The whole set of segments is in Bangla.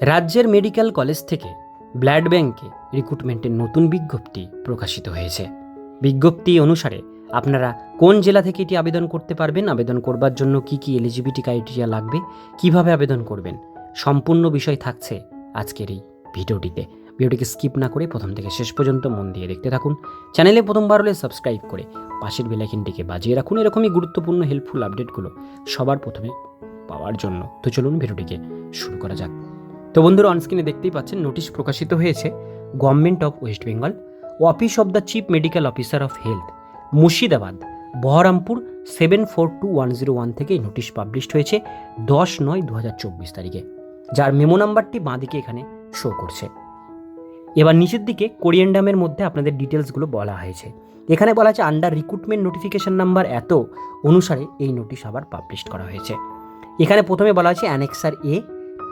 রাজ্যের মেডিকেল কলেজ থেকে ব্লাড ব্যাংকে রিক্রুটমেন্টের নতুন বিজ্ঞপ্তি প্রকাশিত হয়েছে। বিজ্ঞপ্তি অনুসারে আপনারা কোন জেলা থেকে এটি আবেদন করতে পারবেন, আবেদন করবার জন্য কি কি এলিজিবিলিটি ক্রাইটেরিয়া লাগবে, কীভাবে আবেদন করবেন, সম্পূর্ণ বিষয় থাকছে আজকের এই ভিডিওটিতে। ভিডিওটিকে স্কিপ না করে প্রথম থেকে শেষ পর্যন্ত মন দিয়ে দেখতে থাকুন। চ্যানেলে প্রথমবার হলে সাবস্ক্রাইব করে পাশের বেলাইকিনটিকে বাজিয়ে রাখুন। এরকমই গুরুত্বপূর্ণ হেল্পফুল আপডেটগুলো সবার প্রথমে পাওয়ার জন্য। তো চলুন ভিডিওটিকে শুরু করা যাক। তো বন্ধুরা অনস্ক্রিনে দেখতেই পাচ্ছেন নোটিশ প্রকাশিত হয়েছে government of West Bengal office of the chief medical officer of health Murshidabad, Baharampur seven four two one zero one থেকে এই নোটিশ পাবলিশড হয়েছে দশ নয় দু হাজার চব্বিশ তারিখে। যার মেমো নাম্বারটি বাঁদিকে এখানে শো করছে। এবার নিচের দিকে কোরিয়ান্ডামের মধ্যে আপনাদের ডিটেলসগুলো বলা হয়েছে। এখানে বলা আছে আন্ডার রিক্রুটমেন্ট নোটিফিকেশন নাম্বার এত অনুসারে এই নোটিশ আবার পাবলিশ করা হয়েছে। এখানে প্রথমে বলা আছে annexure A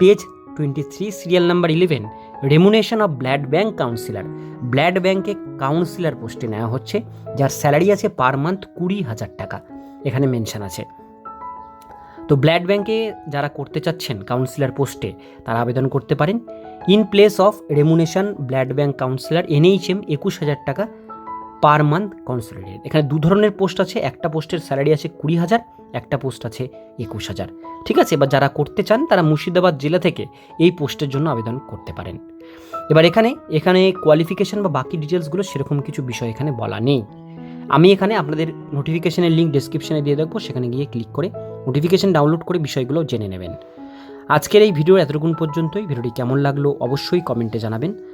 page twenty three serial number eleven, remuneration of blood bank counsellor. Blood ব্যাঙ্কে কাউন্সিলর পোস্টে নেওয়া হচ্ছে, যার স্যালারি আছে পার মান্থ কুড়ি হাজার টাকা। এখানে মেনশন আছে। তো ব্লাড ব্যাঙ্কে যারা করতে চাচ্ছেন কাউন্সিলর পোস্টে, তারা আবেদন করতে পারেন। In place of remuneration blood bank counsellor, NHM, একুশ হাজার টাকা। Per month consolidate. এখানে দু ধরনের পোস্ট আছে, একটা পোস্টের স্যালারি আছে কুড়ি হাজার, একটা পোস্ট আছে একুশ হাজার। ঠিক আছে, এবার যারা করতে চান, তারা মুর্শিদাবাদ জেলা থেকে এই পোস্টের জন্য আবেদন করতে পারেন। এবার এখানে এখানে কোয়ালিফিকেশান বা বাকি ডিটেলসগুলো সেরকম কিছু বিষয় এখানে বলা নেই। আমি এখানে আপনাদের নোটিফিকেশনের লিঙ্ক ডিসক্রিপশনে দিয়ে রাখব, সেখানে গিয়ে ক্লিক করে নোটিফিকেশান ডাউনলোড করে বিষয়গুলো জেনে নেবেন। আজকের এই ভিডিও এতটুকুন পর্যন্তই। ভিডিওটি কেমন লাগল অবশ্যই কমেন্টে জানাবেন।